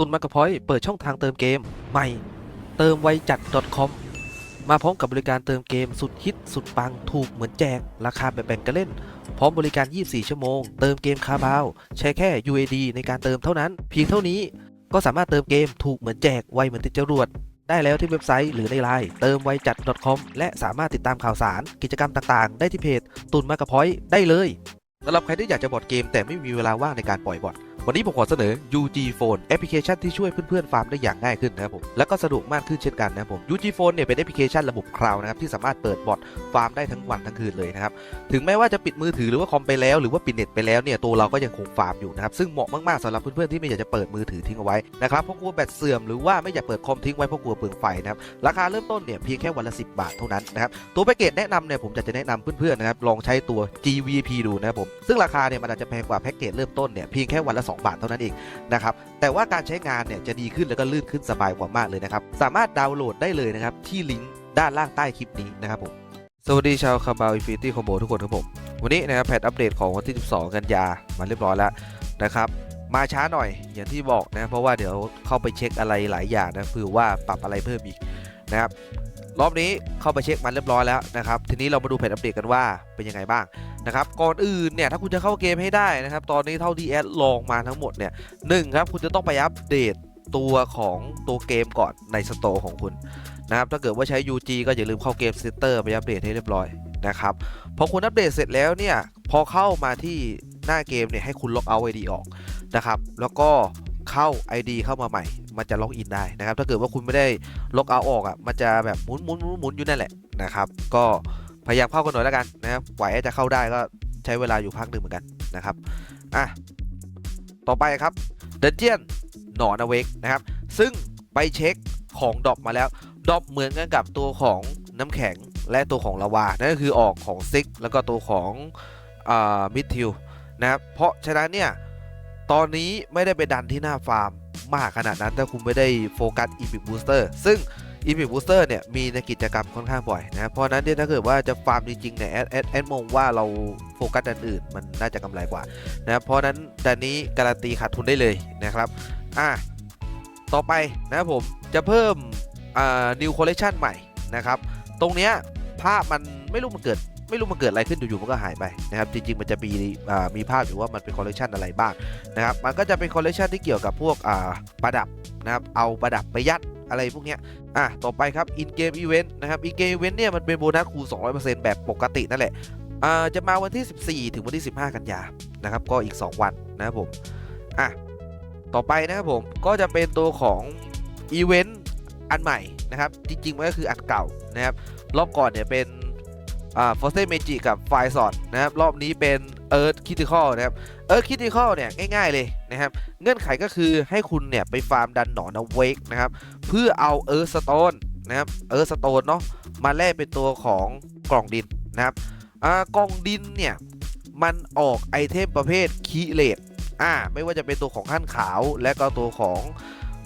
ตุนมากระพอยเปิดช่องทางเติมเกม ใหม่ เติมไวจัด .com มาพร้อมกับบริการเติมเกมสุดฮิตสุดปังถูกเหมือนแจก ราคาแบบแบ่งกันเล่น พร้อมบริการ 24 ชั่วโมง เติมเกมคาบาว ใช้แค่ UAD ในการเติมเท่านั้น เพียงเท่านี้ก็สามารถเติมเกมถูกเหมือนแจกไวเหมือนติดจรวดได้แล้วที่เว็บไซต์หรือในไลน์เติมไวจัด .com และสามารถติดตามข่าวสาร กิจกรรมต่างๆ ได้ที่เพจตุนมากระพอยได้เลยสำหรับใครที่อยากจะบอดเกมแต่ไม่มีเวลาว่างในการปล่อยบอท วันนี้ผมขอเสนอ UG Phone แอปพลิเคชันที่ช่วยเพื่อนๆฟาร์มได้อย่างง่ายขึ้นนะครับผม และก็สะดวกมากขึ้นเช่นกันนะครับผม UG Phone เนี่ยเป็นแอปพลิเคชันระบบคลาวด์นะครับที่สามารถเปิดบอทฟาร์มได้ทั้งวันทั้งคืนเลยนะครับ ถึงแม้ว่าจะปิดมือถือหรือว่าคอมไปแล้วหรือว่าปิดเน็ตไปแล้วเนี่ยตัวเราก็ยังคงฟาร์มอยู่นะครับซึ่งเหมาะมากๆสำหรับเพื่อนๆที่ไม่อยากจะเปิดมือถือทิ้งเอาไว้นะครับเพราะกลัวแบตเสื่อมหรือว่าไม่อยากเปิดคอมทิ้งไว้เพราะกลัวเปลืองไฟนะครับราคาเริ่มต้นเนี่ยเพียงแค่วันละ 10 บาทเท่านั้นนะครับตัวแพ็กเกจแนะนำเนี่ยผมจะจะแนะนำเพื่อนๆนะครับลองใช้ตัว GVP ดูนะครับผมซึ่งราคาเนี่ยมันอาจจะแพงกว่าแพ็กเกจเริ่มต้นเนี่ยเพียงแค่วันละ2 บาทเท่านั้นเองนะครับแต่ว่าการใช้งานเนี่ยจะดีขึ้นแล้วก็ลื่นขึ้นสบายกว่ามากเลยนะครับสามารถดาวน์โหลดได้เลยนะครับที่ลิงก์ด้านล่างใต้คลิปนี้นะครับผมสวัสดีชาวคาบาวอินฟินิตี้คอมโบทุกคนครับผม วันนี้นะครับแพทอัปเดตของวันที่ 12 กันยามาเรียบร้อยแล้วนะครับมาช้าหน่อยอย่างที่บอกนะเพราะว่าเดี๋ยวเข้าไปเช็คอะไรหลายอย่างนะเผื่อว่าปรับอะไรเพิ่มอีกนะครับ รอบนี้เข้าไปเช็คมันเรียบร้อยแล้วนะครับ ทีนี้เรามาดูแผนอัปเดตกันว่าเป็นยังไงบ้างนะครับ ก่อนอื่นเนี่ยถ้าคุณจะเข้าเกมให้ได้นะครับ ตอนนี้เท่าที่แอดลองมาทั้งหมดเนี่ยหนึ่งครับคุณจะต้องไปอัปเดตตัวของตัวเกมก่อนในสโตร์ของคุณนะครับ ถ้าเกิดว่าใช้ UG ก็อย่าลืมเข้าเกมเซนเตอร์ไปอัปเดตให้เรียบร้อยนะครับ พอคุณอัปเดตเสร็จแล้วเนี่ยพอเข้ามาที่หน้าเกมเนี่ยให้คุณล็อกเอาท์ ID ออกนะครับ แล้วก็ เข้า ID เข้ามาใหม่ มันจะล็อกอินได้นะครับ ถ้าเกิดว่าคุณไม่ได้ล็อกเอาออกอะ มันจะแบบหมุนหมุนหมุนหมุนอยู่นั่นแหละนะครับ ก็พยายามเข้ากันหน่อยแล้วกันนะครับกว่าจะเข้าได้ก็ใช้เวลาอยู่พักหนึ่งเหมือนกันนะครับ อะ ต่อไปครับเดนเจียนหนอนอเวกนะครับ ซึ่งไปเช็คของดอปมาแล้ว ดอปเหมือนกันกับตัวของน้ำแข็งและตัวของลาวา นั่นก็คือออกของซิกแล้วก็ตัวของอ่ามิดทิวนะครับ เพราะฉะนั้นเนี่ย ตอนนี้ไม่ได้ไปดันที่หน้าฟาร์มมากขนาดนั้นถ้าคุณไม่ได้โฟกัส e p i c Booster ซึ่ง e p i c Booster เนี่ยมีในกิจกรรมค่อนข้างบ่อยนะเพราะนั้นเนี่ยถ้าเกิดว่าจะฟาร์มจริงๆเนี่ยแอดแอดแอดมองว่าเราโฟกัสดันอื่น มันน่าจะกำไรกว่านะเพราะนั้นดันนี้การันตีขาดทุนได้เลยนะครับอะต่อไปนะผมจะเพิ่มอ่า new collection ใหม่นะครับ ตรงเนี้ยภาพมันไม่รู้มันเกิด ไม่รู้มันเกิดอะไรขึ้นอยู่ๆมันก็หายไปนะครับจริงๆมันจะมีมีภาพอยู่ว่ามันเป็นคอลเลคชันอะไรบ้างนะครับมันก็จะเป็นคอลเลคชันที่เกี่ยวกับพวกประดับนะครับเอาประดับไปยัดอะไรพวกเนี้ยอะต่อไปครับ in game event นะครับ in game event เนี่ยมันเป็นโบนัสคูณ200%แบบปกตินั่นแหละอ่าจะมาวันที่ 14 ถึงวันที่ 15 กันยานะครับก็อีก 2 วันนะครับผมอะต่อไปนะครับผมก็จะเป็นตัวของอีเวนต์อันใหม่นะครับจริงๆมันก็คืออันเก่านะครับรอบก่อนเนี่ยเป็น อ่าฟอสเซเมจิกับไฟซอดนะครับรอบนี้เป็นเอิร์ธคิติคอลนะครับเอิร์ธคิติคอลเนี่ยง่ายๆเลยนะครับเงื่อนไขก็คือให้คุณเนี่ยไปฟาร์มดันหนอนเอาเวกนะครับเพื่อเอาเอิร์ธสโตนนะครับเอิร์ธสโตนเนาะมาแลกเป็นตัวของกล่องดินนะครับอ่ากล่องดินเนี่ยมันออกไอเทมประเภทคีเลตอ่าไม่ว่าจะเป็นตัวของขั้นขาวและก็ตัวของ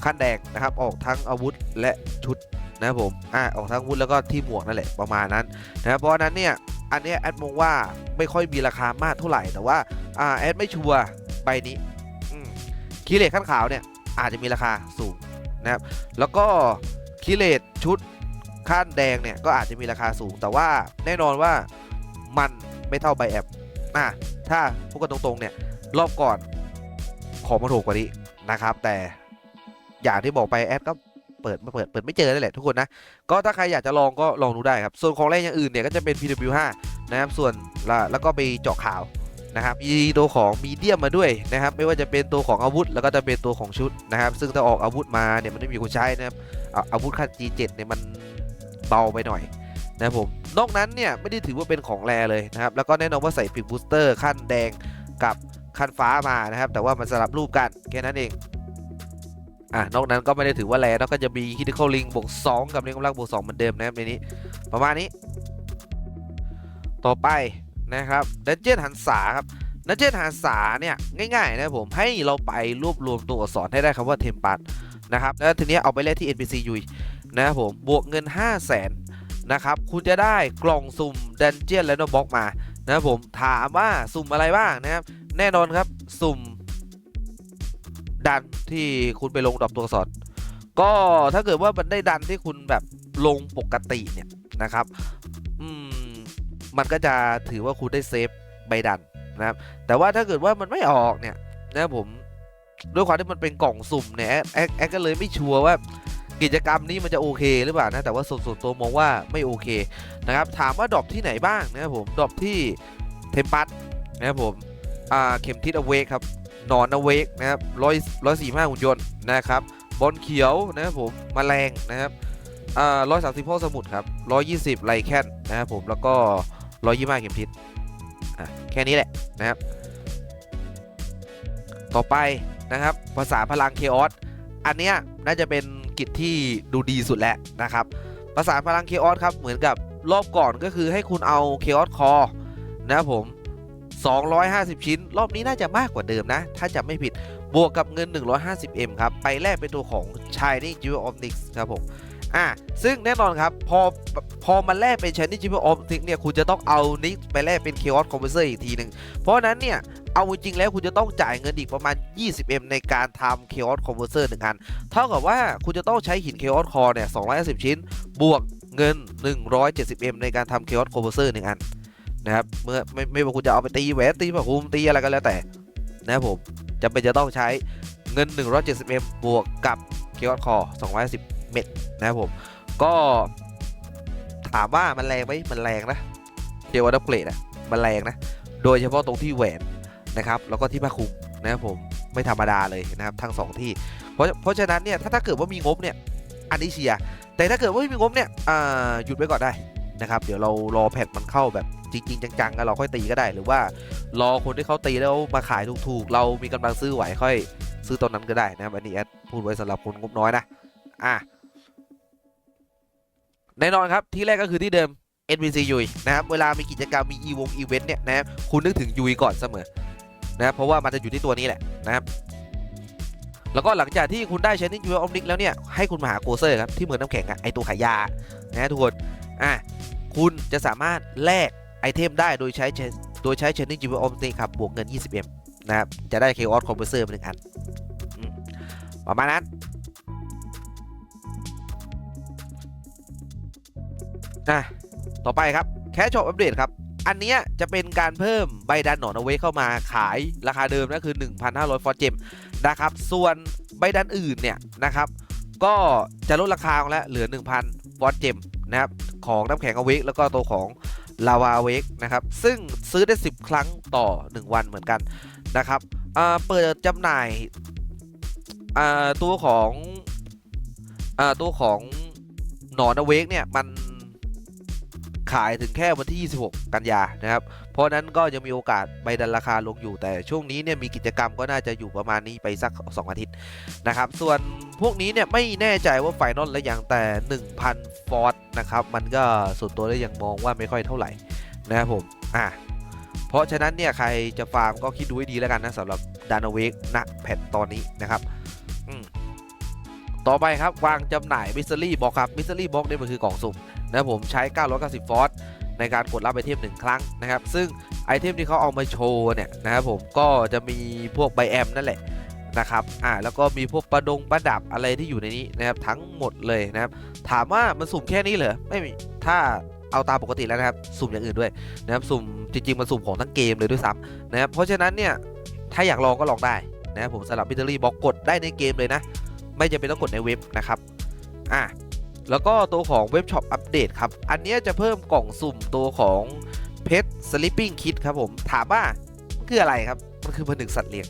ขั้นแดงนะครับออกทั้งอาวุธและชุด นะครับผมอ่าออกทั้งวุ้นแล้วก็ที่หมวกนั่นแหละประมาณนั้นนะครับเพราะนั้นเนี่ยอันนี้แอดมองว่าไม่ค่อยมีราคามากเท่าไหร่แต่ว่าอ่าแอดไม่ชัวร์ใบนี้คีเลตขั้นขาวเนี่ยอาจจะมีราคาสูงนะครับแล้วก็คีเลตชุดขั้นแดงเนี่ยก็อาจจะมีราคาสูง แต่ว่าแน่นอนว่ามันไม่เท่าใบแอปอะถ้าพูดกันตรงๆเนี่ยรอบก่อนขอมาถูกกว่านี้นะครับ แต่อย่างที่บอกไปแอดก็ เปิดมาเปิดเปิดไม่เจอนั่นแหละทุกคนนะ ก็ถ้าใครอยากจะลองก็ลองดูได้ครับ ส่วนของแรงอย่างอื่นเนี่ยก็จะเป็น PW5 นะครับ ส่วนละแล้วก็ไปเจาะข่าวนะครับมีตัวของมีเดียมมาด้วยนะครับ ไม่ว่าจะเป็นตัวของอาวุธ แล้วก็จะเป็นตัวของชุดนะครับ ซึ่งถ้าออกอาวุธมาเนี่ยมันไม่มีคนใช้นะครับอาวุธขั้น G7 เนี่ยมันเบาไปหน่อยนะครับผมนอกนั้นเนี่ยไม่ได้ถือว่าเป็นของแรเลยนะครับ แล้วก็แน่นอนว่าใส่พิกบูสเตอร์ขั้นแดงกับขั้นฟ้ามานะครับ แต่ว่ามันสลับรูปกันแค่นั้นเอง อะนอกนั้นก็ไม่ได้ถือว่าแรงแล้วก็จะมีคิด i ค a l ลิงบวก2กับเรียงกำลังบวก2เหมือนเดิมนะครับในนี้ ประมาณนี้ ต่อไปนะครับดันเจียนหันษาครับดันเจียนหันษาเนี่ยง่ายๆนะผมให้เราไปรวบรวมตัวอักษรให้ได้คำว่าเทมปัสนะครับแล้วทีนี้เอาไปแลกที่ NPC ยุยนะครับผมบวกเงิน 5 0 0แสนนะครับคุณจะได้กล่องสุ่มดันเจียนและโนบ็อกมานะครับผมถามว่าสุ่มอะไรบ้างนะครับแน่นอนครับสุ่ม ดันที่คุณไปลงดรอปตัวอักษรก็ถ้าเกิดว่ามันได้ดันที่คุณแบบลงปกติเนี่ยนะครับอืมมันก็จะถือว่าคุณได้เซฟใบดันนะครับ แต่ว่าถ้าเกิดว่ามันไม่ออกเนี่ยนะผมด้วยความที่มันเป็นกล่องสุ่มเนี่ยแอดแอดแอดก็เลยไม่ชัวร์ว่ากิจกรรมนี้มันจะโอเคหรือเปล่านะแต่ว่าส่วนส่วนตัวมองว่าไม่โอเคนะครับถามว่าดรอปที่ไหนบ้างนะครับผมดรอปที่เทมปัสนะครับผม อ่าเข็มทิศอเวกครับหนอนอเวกนะครับร้อยร้อยสี่ห้าหุ่นยนต์นะครับบอลเขียวนะครับผมมแมลงนะครับอ่าร้อยสามสิบพ่อสมุดครับร้อยยี่สิบไลแคนนะครับผมแล้วก็ร้อยยี่ห้าเข็มทิศอะแค่นี้แหละนะครับ ต่อไปนะครับภาษาพลังเคออสอันเนี้ยน่าจะเป็นกิจที่ดูดีสุดแล้วนะครับภาษาพลังเคออสครับเหมือนกับรอบก่อนก็คือให้คุณเอาเคออสคอนะครับผม 250 ชิ้น รอบนี้น่าจะมากกว่าเดิมนะ ถ้าจำไม่ผิดบวกกับเงิน 150M ครับ ไปแลกเป็นตัวของ Shining Jewel Optics ครับผมอะซึ่งแน่นอนครับ พอพอมันแลกเป็น Shining Jewel Optics เนี่ย คุณจะต้องเอานิกไปแลกเป็น Chaos Converter อีกทีหนึ่งเพราะนั้นเนี่ยเอาจริงแล้วคุณจะต้องจ่ายเงินอีกประมาณ 20M ในการทำ Chaos Converter หนึ่งอัน เท่ากับว่าคุณจะต้องใช้หิน Chaos Core เนี่ย 250 ชิ้น บวกเงิน 170M ในการทำ Chaos Converter หนึ่งอัน นะครับเมื่อไม่ไม่ว่าคุณจะเอาไปตีแหวนตีผ้าคลุมตีอะไรก็แล้วแต่นะครับผมจำเป็นจะต้องใช้เงิน 170M บวกกับ Chaos Core 210เม็ดนะครับผมก็ถามว่ามันแรงไหมมันแรงนะเทวดับเกรดอะมันแรงนะ โดยเฉพาะตรงที่แหวนนะครับ แล้วก็ที่ผ้าคลุมนะครับผมไม่ธรรมดาเลยนะครับทั้งสองที่ เพราะเพราะฉะนั้นเนี่ยถ้าถ้าเกิดว่ามีงบเนี่ยอันนี้เชียร์แต่ถ้าเกิดว่าไม่มีงบเนี่ยหยุดไว้ก่อนได้นะครับ เดี๋ยวเรารอแพทมันเข้าแบบ จริงๆจังๆกันเราค่อยตีก็ได้ หรือว่ารอคนที่เขาตีแล้วมาขายถูกๆ เรามีกำลังซื้อไหวค่อยซื้อตอนนั้นก็ได้นะครับอันนี้แอดพูดไว้สำหรับคนงบน้อยนะอะแน่นอนครับที่แรกก็คือที่เดิม NPC ยุยนะครับเวลามีกิจกรรมมีอีวงอีเวนต์เนี่ยนะครับคุณนึกถึงยุยก่อนเสมอนะครับเพราะว่ามันจะอยู่ที่ตัวนี้แหละนะครับแล้วก็หลังจากที่คุณได้ใช้นิ n ยูออมนิกแล้วเนี่ย ให้คุณมาหาโกเซอร์ครับ ที่เหมือนน้ำแข็งอะไอตัวขายยา นะทุกคน อะ คุณจะสามารถแลก ไอเทมได้โดยใช้โดยใช้เชนนิ่งจิวออมนิกครับบวกเงิน 20M นะครับ จะได้เคออสคอมเพรสเซอร์มาหนึ่งอัน ประมาณนั้นอะต่อไปครับแคชช็อปอัปเดตครับ อันนี้จะเป็นการเพิ่มใบดันหนอนเอาไว้เข้ามาขายราคาเดิมนะคือ 1,500 ฟอร์เจมนะครับ ส่วนใบดันอื่นเนี่ยนะครับ ก็จะลดราคาลงแล้วเหลือ 1,000 ฟอร์เจมนะครับ ของน้ำแข็งอเวกแล้วก็ตัวของ ลาวาเวกนะครับ ซึ่งซื้อได้ 10 ครั้งต่อ 1 วันเหมือนกันนะครับเปิดจำหน่ายตัวของอตัวของหนอนอเวกเนี่ยมัน ขายถึงแค่วันที่ 26 กันยานะครับ เพราะนั้นก็ยังมีโอกาสใบดันราคาลงอยู่แต่ช่วงนี้เนี่ยมีกิจกรรมก็น่าจะอยู่ประมาณนี้ไปสัก 2 อาทิตย์นะครับ ส่วนพวกนี้เนี่ยไม่แน่ใจว่าไฟนอลและอย่างแต่ 1,000 ฟอร์ดนะครับ มันก็ส่วนตัวได้ยังมองว่าไม่ค่อยเท่าไหร่นะครับผมอะเพราะฉะนั้นเนี่ยใครจะฟาร์มก็คิดดูให้ดีแล้วกันนะสำหรับดานเวกณแพทตอนนี้นะครับต่อไปครับวางจำหน่ายมิสซิลี่บ็อกครับมิสซิลี่บ็อกเนี่ยมันคือกล่องสุ่ม นะครับผมใช้ 990 ฟอร์ดในการกดรับไอเทมหนึ่งครั้งนะครับ ซึ่งไอเทมที่เขาเอามาโชว์เนี่ยนะครับผมก็จะมีพวกใบแอมนั่นแหละนะครับอ่าแล้วก็มีพวกประดงประดับอะไรที่อยู่ในนี้นะครับทั้งหมดเลยนะครับ ถามว่ามันสุ่มแค่นี้เหรอไม่มีถ้าเอาตามปกติแล้วนะครับสุ่มอย่างอื่นด้วยนะครับสุ่มจริงๆมันสุ่มของทั้งเกมเลยด้วยซ้ำนะครับเพราะฉะนั้นเนี่ยถ้าอยากลองก็ลองได้นะครับผมสำหรับบิตเตอรี่บอกกดได้ในเกมเลยนะ ไม่จำเป็นต้องกดในเว็บนะครับอะ แล้วก็ตัวของเว็บช็อปอัปเดตครับ อันเนี้ยจะเพิ่มกล่องสุ่มตัวของเพชรสลิปปิ้งคิดครับผม ถามว่าคืออะไรครับ มันคือผนึกสัตว์เลี้ยง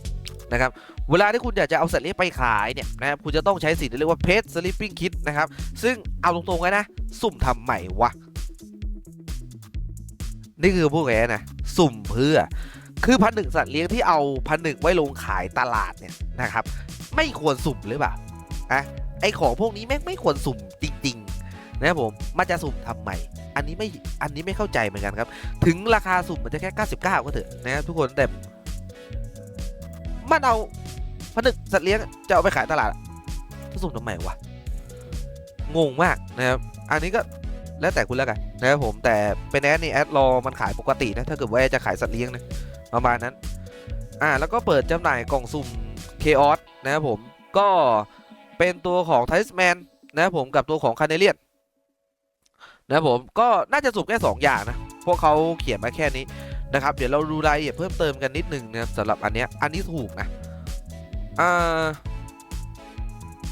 นะครับ เวลาที่คุณอยากจะเอาสัตว์เลี้ยงไปขายเนี่ยนะครับ คุณจะต้องใช้สิ่งที่เรียกว่าเพชรสลิปปิ้งคิดนะครับ ซึ่งเอาตรงๆเลยนะ สุ่มทำใหม่วะ นี่คือพวกแกนะ สุ่มเพื่อ คือพันหนึ่งสัตว์เลี้ยงที่เอาพันหนึ่งไว้ลงขายตลาดเนี่ยนะครับ ไม่ควรสุ่มหรือเปล่าอะ ไอของพวกนี้แม่งไม่ควรสุ่มจริง ๆ นะครับผมมันจะสุ่มทำไมอันนี้ไม่อันนี้ไม่เข้าใจเหมือนกันครับ ถึงราคาสุ่มมันจะแค่ 99 ก็เถอะนะครับทุกคนแต่มันเอาผนึกสัตว์เลี้ยงจะเอาไปขายตลาดจะสุ่มทำไมวะงงมากนะครับอันนี้ก็แล้วแต่คุณแล้วกันนะครับผมแต่เป็นแอดนี่แอดรอมันขายปกตินะถ้าเกิดว่าจะขายสัตว์เลี้ยงนะประมาณนั้นอ่าแล้วก็เปิดจำหน่ายกล่องสุ่มเคออสนะครับผมก็ เป็นตัวของไทสแมนนะผมกับตัวของคาเนเลียนนะผมก็น่าจะสุ่มแค่ 2 อย่างนะ พวกเขาเขียนมาแค่นี้นะครับ เดี๋ยวเราดูรายละเอียดเพิ่มเติมกันนิดนึงนะสำหรับอันเนี้ยอันนี้ถูกนะอ่า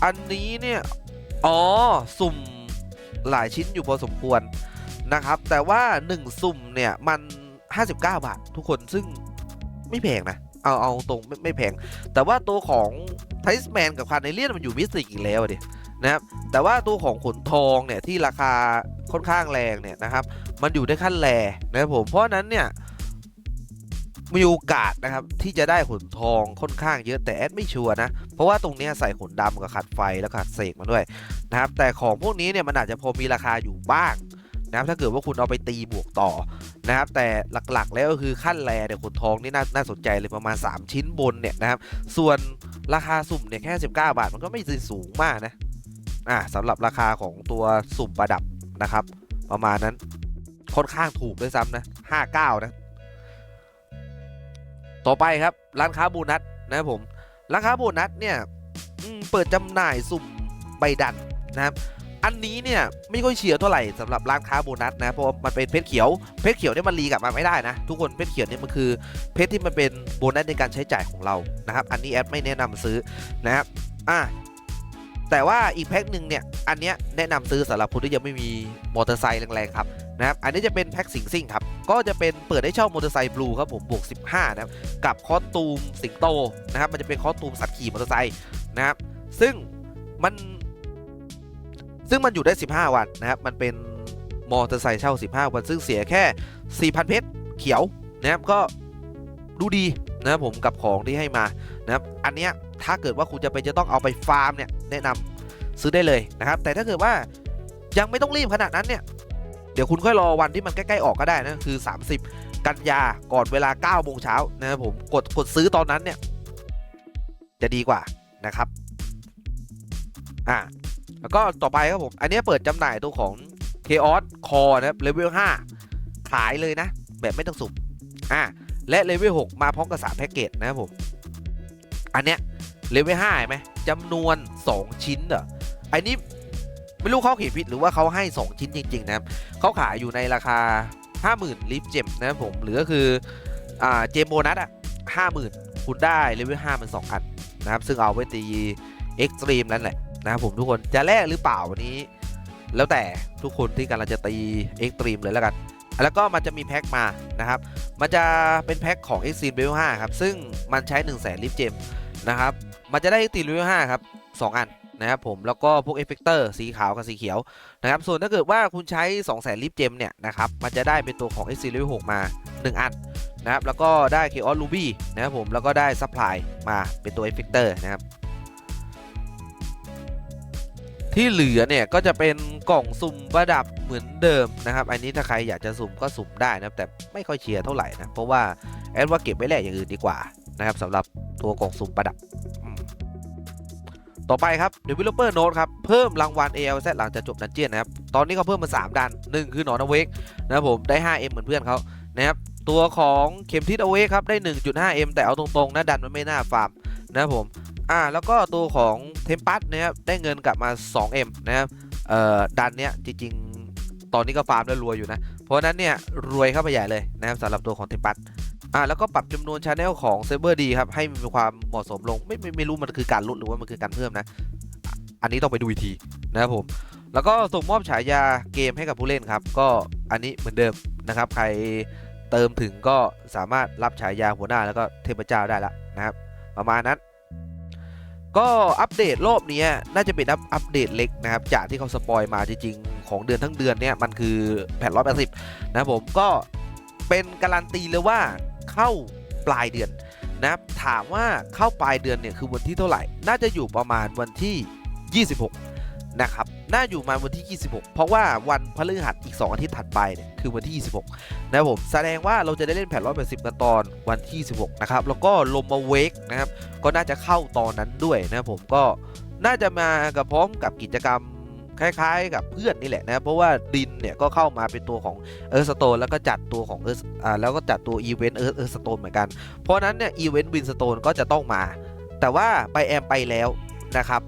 อันนี้เนี่ย อ๋อ สุ่มหลายชิ้นอยู่พอสมควรนะครับ แต่ว่า 1 สุ่มเนี่ยมัน 59 บาท ทุกคนซึ่งไม่แพงนะ เอาเอาตรงไม่ไม่แพง แต่ว่าตัวของ ไทสแมนกับคาร์เนเลียนมันอยู่มิสติกอีกแล้วดินะครับแต่ว่าตัวของขนทองเนี่ยที่ราคาค่อนข้างแรงเนี่ยนะครับมันอยู่ได้ขั้นแรนะครับผมเพราะนั้นเนี่ยมีโอกาสนะครับที่จะได้ขนทองค่อนข้างเยอะแต่แอดไม่ชัวร์นะ เพราะว่าตรงเนี้ยใส่ขนดำกับขัดไฟแล้วขัดเสกมาด้วยนะครับแต่ของพวกนี้เนี่ยมันอาจจะพอมีราคาอยู่บ้าง นะครับถ้าเกิดว่าคุณเอาไปตีบวกต่อนะครับแต่หลักๆแล้วก็คือขั้นแรเนี่ยขนทองนี่น่าสนใจเลยประมาณ 3 ชิ้นบนเนี่ยนะครับส่วนราคาสุ่มเนี่ยแค่ 19 บาทมันก็ไม่สูงมากนะอ่าสำหรับราคาของตัวสุ่มประดับนะครับ ประมาณนั้นค่อนข้างถูกด้วยซ้ำนะ59 นะ ต่อไปครับร้านค้าโบนัสนะครับผมร้านค้าโบนัสเนี่ยเปิดจำหน่ายสุ่มใบดันนะครับ อันนี้เนี่ยไม่ค่อยเชียร์เท่าไหร่สำหรับร้านค้าโบนัสนะเพราะมันเป็นเพชรเขียวเพชรเขียวเนี่ยมันรีกลับมาไม่ได้นะ ทุกคนเพชรเขียวเนี่ยมันคือเพชรที่มันเป็นโบนัสในการใช้จ่ายของเรานะครับ อันนี้แอดไม่แนะนำซื้อนะครับอะแต่ว่าอีกแพ็คหนึ่งเนี่ยอันเนี้ยแนะนำซื้อสำหรับคนที่ยังไม่มีมอเตอร์ไซค์แรงๆครับนะครับอันนี้จะเป็นแพ็คสิงซิ่งครับก็จะเป็นเปิดให้เช่ามอเตอร์ไซค์บลูครับผมบวก 15นะครับกับคอสตูมสิงโตนะครับมันจะเป็นคอสตูมสัตว์ขี่มอเตอร์ไซค์นะครับซึ่งมัน ซึ่งมันอยู่ได้ 15 วันนะครับ มันเป็นมอเตอร์ไซค์เช่า 15 วันซึ่งเสียแค่ 4,000 เพชรเขียวนะครับก็ดูดีนะครับผมกับของที่ให้มานะครับอันเนี้ยถ้าเกิดว่าคุณจะไปจะต้องเอาไปฟาร์มเนี่ยแนะนำซื้อได้เลยนะครับ แต่ถ้าเกิดว่ายังไม่ต้องรีบขนาดนั้นเนี่ยเดี๋ยวคุณค่อยรอวันที่มันใกล้ๆออกก็ได้นะคือ 30 กันยาก่อนเวลา9โมงเช้านะครับผมกดกดซื้อตอนนั้นเนี่ยจะดีกว่านะครับอ่า แล้วก็ต่อไปครับผม อันนี้เปิดจำหน่ายตัวของ Chaos Core นะครับเลเวล5ขายเลยนะ แบบไม่ต้องสุ่มอ่าและเลเวล6มาพร้อมกับ3แพ็กเกจนะครับผม อันเนี้ยเลเวล5เห็นไหมจำนวน 2 ชิ้นเหรออันนี้ไม่รู้เขาเขียนผิดหรือว่าเขาให้ 2 ชิ้นจริง ๆ นะครับเขาขายอยู่ในราคา 50,000ลิฟเจมนะครับผมหรือก็คืออ่าเจมโบนัสอะ50,000 คุณได้เลเวล5มัน 2 อันนะครับ ซึ่งเอาไว้ตีเอ็กซ์ตรีมนั่นแหละ นะครับผมทุกคนจะแลกหรือเปล่าวันนี้ แล้วแต่ทุกคนที่กำลังจะตีเอ็กตรีมเลยแล้วกัน แล้วก็มันจะมีแพ็คมานะครับ มันจะเป็นแพ็คของ e x t r e m e Level 5ครับ ซึ่งมันใช้ 1 0 0 0 0แสนลิฟเจมนะครับ มันจะได้ e x t r e m e Level 5ครับ 2 อันนะครับผมแล้วก็พวกเอฟเฟกเตอร์สีขาวกับสีเขียวนะครับส่วนถ้าเกิดว่าคุณใช้ 2 0 0แสนลิฟเจมเนี่ยนะครับมันจะได้เป็นตัวของ x t r e m e Level 6มา 1 อันนะครับแล้วก็ได้ Chaos Ruby นะครับผมแล้วก็ได้ Supply มาเป็นตัวเอฟเฟกเตอร์นะครับ ที่เหลือเนี่ยก็จะเป็นกล่องสุ่มประดับเหมือนเดิมนะครับ อันนี้ถ้าใครอยากจะสุ่มก็สุ่มได้นะครับแต่ไม่ค่อยเชียร์เท่าไหร่นะ เพราะว่าแอดว่าเก็บไว้แลกอย่างอื่นดีกว่านะครับสำหรับตัวกล่องสุ่มประดับ ต่อไปครับ Developer Note ครับ เพิ่มรางวัล ALZ หลังจากจบดันเจียนนะครับ ตอนนี้เขาเพิ่มมา 3 ดัน 1 คือหนอนอเวกนะครับผมได้ 5M เหมือนเพื่อนเขานะครับตัวของเข็มทิศอเวกครับได้ 1.5M แต่เอาตรงๆนะดันมันไม่น่าฟาร์มนะครับผม อ่าแล้วก็ตัวของเทมปัสนะครับได้เงินกลับมา 2M นะครับเอ่อดันเนี้ยจริงๆ ตอนนี้ก็ฟาร์มได้รวยอยู่นะ เพราะนั้นเนี่ยรวยเข้าไปใหญ่เลยนะครับสำหรับตัวของเทมปัสอ่าแล้วก็ปรับจำนวนชาแนลของเซเวอร์ดีครับให้มีความเหมาะสมลงไม่ไม่ไม่รู้มันคือการลดหรือว่ามันคือการเพิ่มนะ อันนี้ต้องไปดูอีกทีนะครับผมแล้วก็ส่งมอบฉายาเกมให้กับผู้เล่นครับ ก็อันนี้เหมือนเดิมนะครับ ใครเติมถึงก็สามารถรับฉายาหัวหน้าแล้วก็เทพเจ้าได้ละนะครับ ประมาณนั้น ก็อัปเดตรอบนี้น่าจะเป็นอัปเดตเล็กนะครับจากที่เขาสปอยมาจริงๆ ของเดือนทั้งเดือนเนี่ยมันคือแผ่นร้อยแปดสิบนะผมก็เป็นการันตีเลยว่าเข้าปลายเดือนนะครับถามว่าเข้าปลายเดือนเนี่ยคือวันที่เท่าไหร่ น่าจะอยู่ประมาณวันที่ 26 นะครับ น่าอยู่มาวันที่ 26 เพราะว่าวันพฤหัสอีก 2 อาทิตย์ถัดไปเนี่ยคือวันที่ 26 นะครับผม แสดงว่าเราจะได้เล่นแผ่น180กันตอนวันที่16นะครับ แล้วก็ลมมาเวกนะครับ ก็น่าจะเข้าตอนนั้นด้วยนะครับผม ก็น่าจะมากับพร้อมกับกิจกรรมคล้ายๆ กับเพื่อนนี่แหละนะเพราะว่าดินเนี่ยก็เข้ามาเป็นตัวของเออร์สโตนแล้วก็จัดตัวของเออร์อ่าแล้วก็จัดตัวอีเวนต์เออร์เออร์สโตนเหมือนกัน เพราะนั้นเนี่ยอีเวนต์วินสโตนก็จะต้องมา แต่ว่าไบแอมไปแล้วนะครับ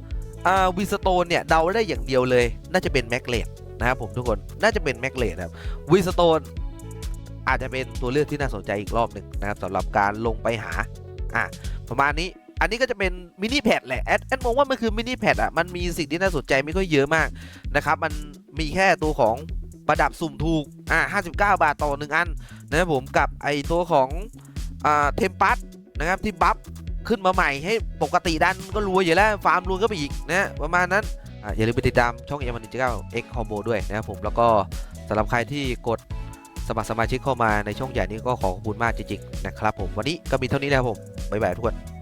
อ่าวิสโตนเนี่ยเดาได้อย่างเดียวเลย น่าจะเป็นแม็กเลดนะครับผมทุกคนน่าจะเป็นแม็กเลดครับวิสโตนอาจจะเป็นตัวเลือกที่น่าสนใจอีกรอบหนึ่งนะครับสำหรับการลงไปหาอะประมาณนี้อันนี้ก็จะเป็นมินิแพดแหละแอดแอดมองว่ามันคือมินิแพดอะมันมีสิ่งที่น่าสนใจไม่ค่อยเยอะมากนะครับมันมีแค่ตัวของประดับสุ่มถูกอ่า59 บาทต่อหนึ่งอันนะครับผมกับไอตัวของอ่าเทมปัสนะครับที่บัฟ ขึ้นมาใหม่ให้ปกติดันก็รวยอยู่แล้ว ฟาร์มรวยก็ไปอีกนะประมาณนั้นออย่าลืมไปติดตามช่องเอ็มวันเก้าเอ็กคอมโบด้วยนะครับผมแล้วก็สำหรับใครที่กดสมัครสมาชิกเข้ามาในช่องใหญ่นี้ก็ขอขอบคุณมากจริงๆนะครับผมวันนี้ก็มีเท่านี้แล้วผมบ๊ายบายทุกคน